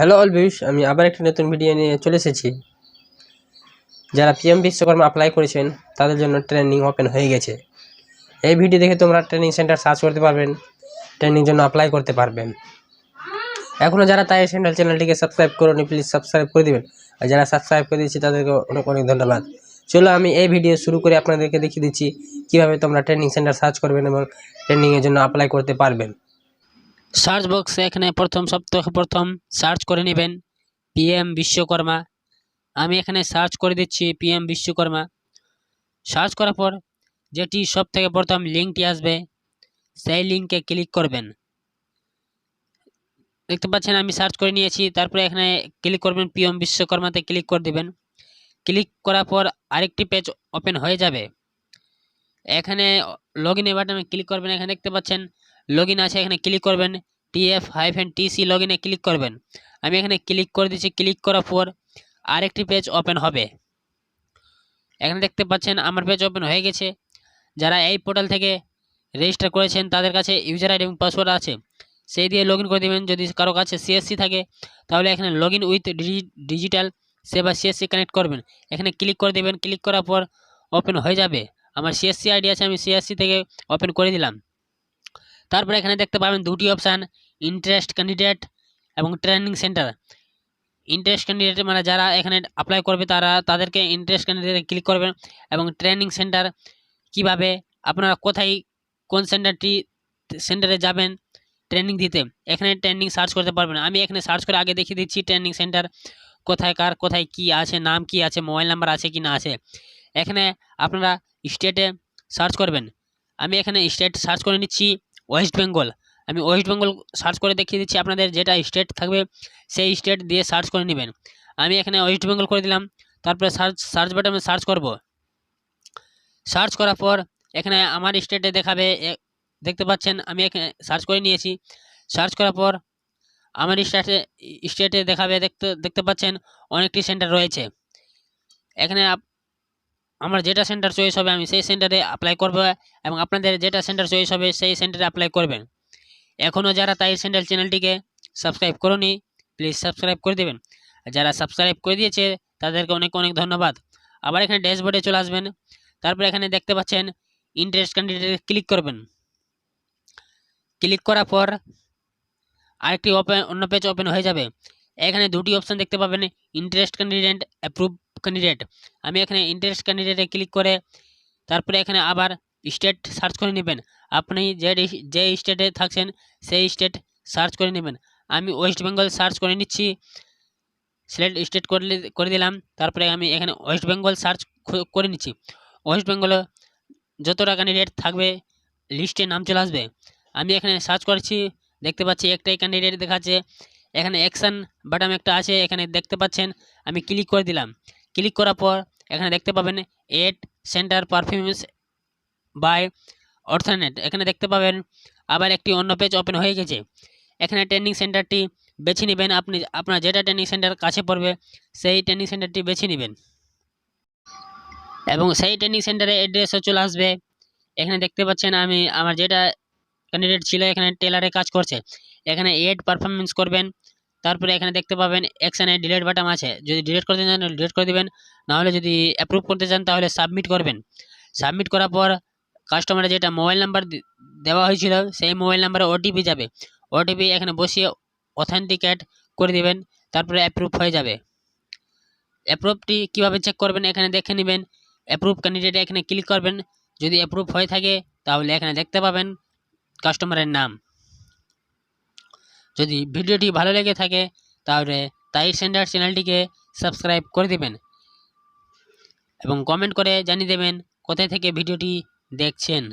Hello all views আমি আবার একটি নতুন ভিডিও নিয়ে চলে এসেছি। যারা পিএম বিশ্বকর্মা অ্যাপ্লাই করেছেন, তাদের জন্য ট্রেনিং ওপেন হয়ে গেছে। এই ভিডিও দেখে তোমরা ট্রেনিং সেন্টার সার্চ করতে পারবেন ট্রেনিং জন্য অ্যাপ্লাই করতে পারবেন। এখনও যারা তাই সেন্টার চ্যানেলটিকে সাবস্ক্রাইব করুন প্লিজ সাবস্ক্রাইব করে দিবেন। আর যারা সাবস্ক্রাইব করে দিয়েছি, তাদেরকে অনেক অনেক ধন্যবাদ। চলো আমি এই ভিডিও শুরু করে আপনাদেরকে দেখিয়ে দিচ্ছি, কীভাবে তোমরা ট্রেনিং সেন্টার সার্চ করবেন এবং ট্রেনিংয়ের জন্য অ্যাপ্লাই করতে পারবেন। সার্চ বক্সে এখানে প্রথম সপ্তাহ প্রথম সার্চ করে নেবেন পিএম বিশ্বকর্মা আমি এখানে সার্চ করে দিচ্ছি পিএম বিশ্বকর্মা সার্চ করার পর যেটি সব থেকে প্রথম লিঙ্কটি আসবে, সেই লিঙ্কে ক্লিক করবেন। দেখতে পাচ্ছেন আমি সার্চ করে নিয়েছি, তারপরে এখানে ক্লিক করবেন পিএম বিশ্বকর্মাতে ক্লিক করে দেবেন। ক্লিক করার পর আরেকটি পেজ ওপেন হয়ে যাবে। এখানে লগ ইন বাটনে ক্লিক করবেন, এখানে দেখতে পাচ্ছেন লগ আছে, এখানে ক্লিক করবেন টিএফ হাইফেন টিসি লগ ইনে ক্লিক করবেন। আমি এখানে ক্লিক করে দিচ্ছি ক্লিক করার পর আরেকটি পেজ ওপেন হবে। এখানে দেখতে পাচ্ছেন, আমার পেজ ওপেন হয়ে গেছে। যারা এই পোর্টাল থেকে রেজিস্টার করেছেন, তাদের কাছে ইউজার আইডি এবং পাসওয়ার্ড আছে। সেই দিয়ে লগ করে দেবেন। যদি কারও কাছে সিএসসি থাকে, তাহলে এখানে log in with digital Seva CSC connect করবেন। এখানে ক্লিক করে দেবেন। ক্লিক করার পর ওপেন হয়ে যাবে। আমার সিএসসি আইডি আছে, আমি সিএসসি থেকে ওপেন করে দিলাম। তারপরে এখানে দেখতে পাবেন দুটি অপশান ইন্টারেস্ট ক্যান্ডিডেট এবং ট্রেনিং সেন্টার ইন্টারেস্ট ক্যান্ডিডেট মানে যারা এখানে অ্যাপ্লাই করবে তারা, তাদেরকে ইন্টারেস্ট ক্যান্ডিডেটে ক্লিক করবেন এবং ট্রেনিং সেন্টার কীভাবে আপনারা কোথায়, কোন সেন্টারটি সেন্টারে যাবেন ট্রেনিং দিতে। এখানে ট্রেনিং সার্চ করতে পারবেন। আমি এখানে সার্চ করে আগে দেখিয়ে দিচ্ছি ট্রেনিং সেন্টার কোথায় কার, কোথায় কি আছে, নাম কি আছে মোবাইল নাম্বার আছে কি না আছে। এখানে আপনারা স্টেটে সার্চ করবেন। আমি এখানে স্টেট সার্চ করে নিচ্ছি। ওয়েস্ট বেঙ্গল আমি ওয়েস্ট বেঙ্গল সার্চ করে দেখিয়ে দিচ্ছি, আপনাদের যেটা স্টেট থাকবে, সেই স্টেট দিয়ে সার্চ করে নেবেন। আমি এখানে ওয়েস্ট বেঙ্গল করে দিলাম, তারপরে সার্চ সার্চ বাটনে সার্চ করব। সার্চ করার পর এখানে আমার স্টেটে দেখাবে দেখতে পাচ্ছেন, আমি এখানে সার্চ করে নিয়েছি। সার্চ করার পর আমার স্টেটে স্টেটে দেখাবে, দেখতে দেখতে পাচ্ছেন, অনেকটি সেন্টার রয়েছে। এখানে আমার যেটা সেন্টার চয়েস হবে, আমি সেই সেন্টারে অ্যাপ্লাই করব এবং আপনাদের যেটা সেন্টার চয়েস হবে, সেই সেন্টারে অ্যাপ্লাই করবেন। এখনও যারা তাই সেন্টার চ্যানেলটিকে সাবস্ক্রাইব করুনি প্লিজ সাবস্ক্রাইব করে দেবেন। যারা সাবস্ক্রাইব করে দিয়েছে, তাদেরকে অনেক অনেক ধন্যবাদ। আবার এখানে ড্যাশবোর্ডে চলে আসবেন। তারপরে এখানে দেখতে পাচ্ছেন ইন্টারেস্ট ক্যান্ডিডেটে ক্লিক করবেন। ক্লিক করার পর আরেকটি ওপেন অন্য পেজ ওপেন হয়ে যাবে। এখানে দুটি অপশান দেখতে পাবেন ইন্টারেস্ট ক্যান্ডিডেট অ্যাপ্রুভ ক্যান্ডিডেট আমি এখানে ইন্টারেস্ট ক্যান্ডিডেটে ক্লিক করে, তারপরে এখানে আবার স্টেট সার্চ করে নেবেন। আপনি যে যে স্টেটে থাকছেন, সেই স্টেট সার্চ করে নেবেন। আমি ওয়েস্ট বেঙ্গল সার্চ করে নিচ্ছি। সিলেক্ট স্টেট করলে, করে দিলাম। তারপরে আমি এখানে ওয়েস্ট বেঙ্গল সার্চ করে নিচ্ছি। ওয়েস্ট বেঙ্গলে যতটা ক্যান্ডিডেট থাকবে লিস্টে নাম চলে আসবে। আমি এখানে সার্চ করছি। দেখতে পাচ্ছি একটাই ক্যান্ডিডেট দেখাচ্ছে। এখানে অ্যাকশান বাটাম একটা আছে, এখানে দেখতে পাচ্ছেন। আমি ক্লিক করে দিলাম। ক্লিক করার পর এখানে দেখতে পাবেন এড সেন্টার পারফরমেন্স বাই অর্থানেট। এখানে দেখতে পাবেন আবার একটি অন্য পেজ ওপেন হয়ে গেছে। এখানে ট্রেনিং সেন্টারটি বেছে নেবেন। আপনি, আপনার যেটা ট্রেনিং সেন্টার কাছে পড়বে, সেই ট্রেনিং সেন্টারটি বেছে নেবেন। এবং সেই ট্রেনিং সেন্টারে অ্যাড্রেসও চলে আসবে। এখানে দেখতে পাচ্ছেন আমি, আমার যেটা ক্যান্ডিডেট ছিল, এখানে টেলারে কাজ করছে। এখানে এড পারফরমেন্স করবেন। তারপরে এখানে দেখতে পাবেন অ্যাকশানে ডিলেট বাটাম আছে। যদি ডিলেট করতে চান ডিলেট করে দেবেন। নাহলে যদি অ্যাপ্রুভ করতে চান, তাহলে সাবমিট করবেন। সাবমিট করার পর কাস্টমারের যেটা মোবাইল নাম্বার দেওয়া হয়েছিল, সেই মোবাইল নাম্বারে ওটিপি যাবে। ওটিপি এখানে বসিয়ে অথেন্টিকেট করে দেবেন, তারপরে অ্যাপ্রুভ হয়ে যাবে। অ্যাপ্রুভটি কীভাবে চেক করবেন, এখানে দেখে নেবেন। অ্যাপ্রুভ ক্যান্ডিডেট এখানে ক্লিক করবেন। যদি অ্যাপ্রুভ হয়ে থাকে, তাহলে এখানে দেখতে পাবেন কাস্টমারের নাম। যদি ভিডিওটি ভালো লেগে থাকে, তাহলে তাই সেন্ডার চ্যানেলটিকে সাবস্ক্রাইব করে দেবেন এবং কমেন্ট করে জানিয়ে দেবেন কোথায় থেকে ভিডিওটি দেখছেন।